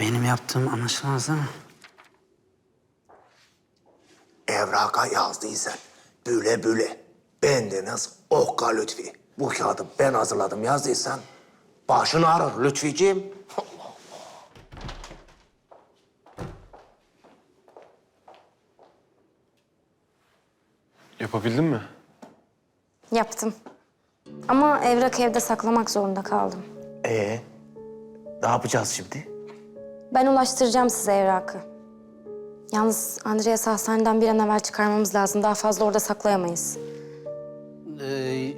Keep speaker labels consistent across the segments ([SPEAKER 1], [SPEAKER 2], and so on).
[SPEAKER 1] Benim yaptığım anlaşılmaz değil mi?
[SPEAKER 2] Evraka yazdıysan büle büle. Bendeniz Okka Lütfi. Bu kağıdı ben hazırladım yazdıysan başını ağrır Lütficiğim.
[SPEAKER 3] Yapabildin mi?
[SPEAKER 4] Yaptım. Ama evrak evde saklamak zorunda kaldım.
[SPEAKER 2] Ee, ne yapacağız şimdi?
[SPEAKER 4] Ben ulaştıracağım size evrakı. Yalnız Andreas'ı hastaneden bir an evvel çıkarmamız lazım. Daha fazla orada saklayamayız.
[SPEAKER 1] Ee,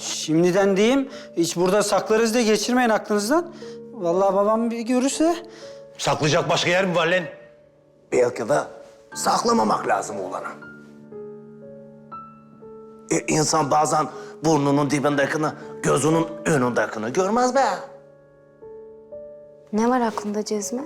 [SPEAKER 1] şimdiden diyeyim, hiç burada saklarız diye geçirmeyin aklınızdan. Vallahi babam bir görürse...
[SPEAKER 2] Saklayacak başka yer mi var lan? Belki de saklamamak lazım oğlana. E, insan bazen burnunun dibindekini, gözünün önündekini görmez be.
[SPEAKER 4] Ne var aklında Cezmi?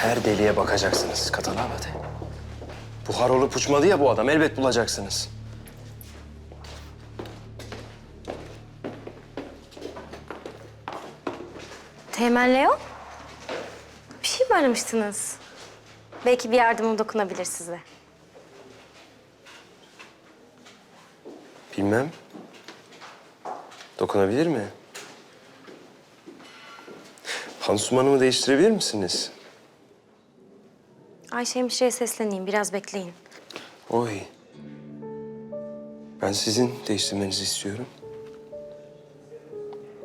[SPEAKER 3] Her deliğe bakacaksınız Katanabade. Buhar olup uçmadı ya bu adam. Elbet bulacaksınız.
[SPEAKER 4] Teğmen Leo? Bir şey mi aramıştınız? Belki bir yardımım dokunabilir size.
[SPEAKER 3] Bilmem. Dokunabilir mi? Pansumanımı değiştirebilir misiniz?
[SPEAKER 4] Ayşe hemşireye sesleneyim. Biraz bekleyin.
[SPEAKER 3] Oy. Ben sizin değiştirmenizi istiyorum.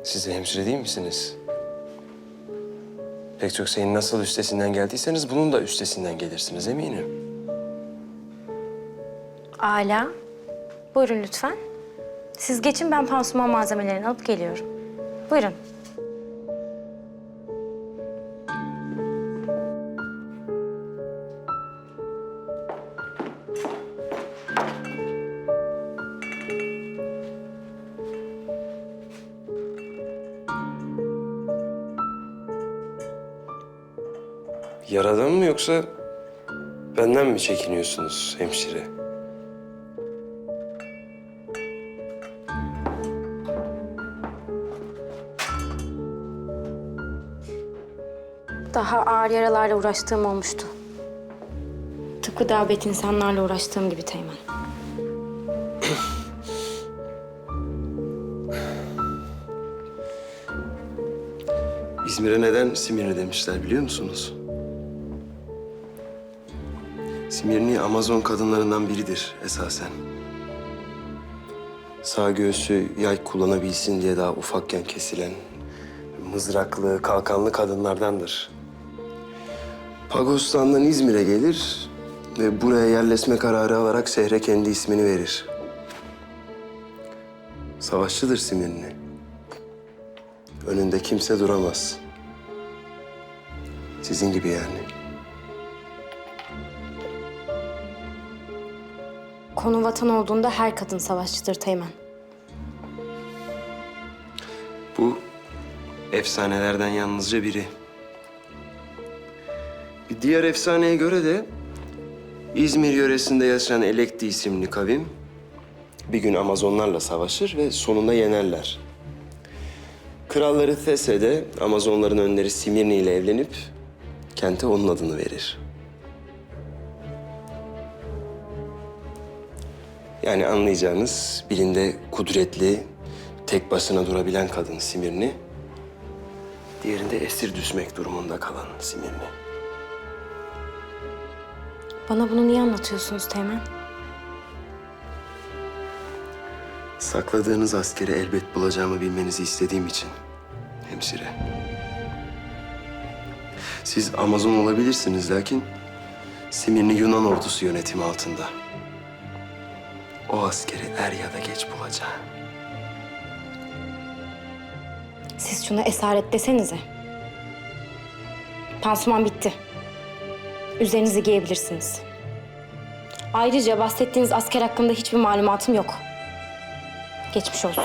[SPEAKER 3] Siz de hemşire değil misiniz? Pek çok şeyin nasıl üstesinden geldiyseniz bunun da üstesinden gelirsiniz eminim.
[SPEAKER 4] Ala. Buyurun lütfen. Siz geçin ben pansuman malzemelerini alıp geliyorum. Buyurun.
[SPEAKER 3] Yaradan mı yoksa benden mi çekiniyorsunuz hemşire?
[SPEAKER 4] Daha ağır yaralarla uğraştığım olmuştu. Tıpkı davet insanlarla uğraştığım gibi Teğmen.
[SPEAKER 3] İzmir'e neden Simirni demişler biliyor musunuz? Simirni Amazon kadınlarından biridir esasen. Sağ göğsü yay kullanabilsin diye daha ufakken kesilen mızraklı, kalkanlı kadınlardandır. Pagostan'dan İzmir'e gelir ve buraya yerleşme kararı alarak şehre kendi ismini verir. Savaşçıdır Simirni. Önünde kimse duramaz. Sizin gibi yani.
[SPEAKER 4] Konu vatan olduğunda her kadın savaşçıdır Teğmen.
[SPEAKER 3] Bu efsanelerden yalnızca biri. Bir diğer efsaneye göre de İzmir yöresinde yaşayan Elekti isimli kavim bir gün Amazonlarla savaşır ve sonunda yenerler. Kralları These de Amazonların önleri Simirni ile evlenip kente onun adını verir. Yani anlayacağınız birinde kudretli, tek başına durabilen kadın Simirni, diğerinde esir düşmek durumunda kalan Simirni.
[SPEAKER 4] Bana bunu niye anlatıyorsunuz Teğmen?
[SPEAKER 3] Sakladığınız askeri elbet bulacağımı bilmenizi istediğim için hemşire. Siz Amazon olabilirsiniz lakin Simirni Yunan ordusu yönetimi altında. O askeri er ya da geç bulacağım.
[SPEAKER 4] Siz şuna esaret desenize. Pansuman bitti. Üzerinizi giyebilirsiniz. Ayrıca bahsettiğiniz asker hakkında hiçbir malumatım yok. Geçmiş olsun.